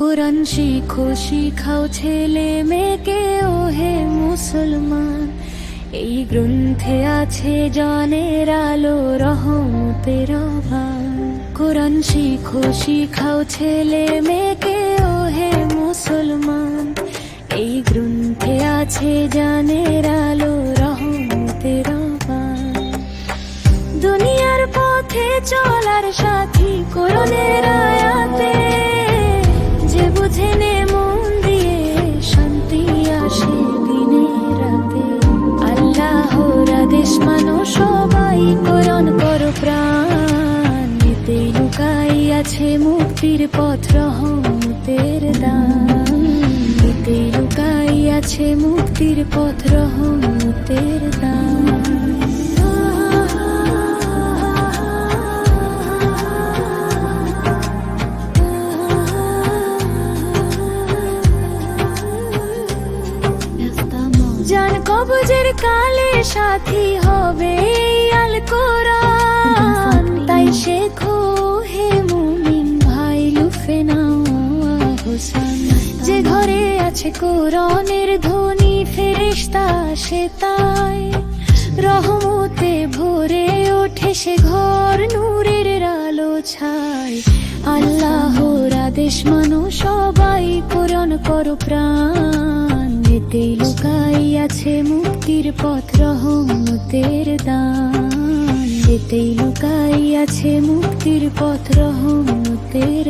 কোরআন শিখো শিখাও ছেলে মেয়েকে ও হে মুসলমান। এই গ্রন্থে আছে জনের আলো, রহমতের অভাব কোরআন শিখো শিখাও ছেলে মেয়েকে ও হে মুসলমান। এই গ্রন্থে আছে জানের আল্লাহর মানুষ, সবাই করণ করো প্রাণ। এতে লুকাই আছে মুক্তির পথ, রহমতের দান। এতে লুকাই আছে মুক্তির পথ, রহমতের জান কবজের কালে সাথী হবে আল কোরআন। তাই শেখো হে মুমিন ভাই লুফে নাও যে ঘরে আছে কোরআনের ধ্বনি, ফেরেশতা সে তাই। রহমতে ভরে ওঠে সে ঘর, নূরের আলো ছায় আল্লাহর আদেশ মানো সবাই, পূরণ করো প্রাণ। এতে লুকাই আছে মুক্তির পথ রহমতের দান। এতে লুকাই আছে মুক্তির পথ রহমতের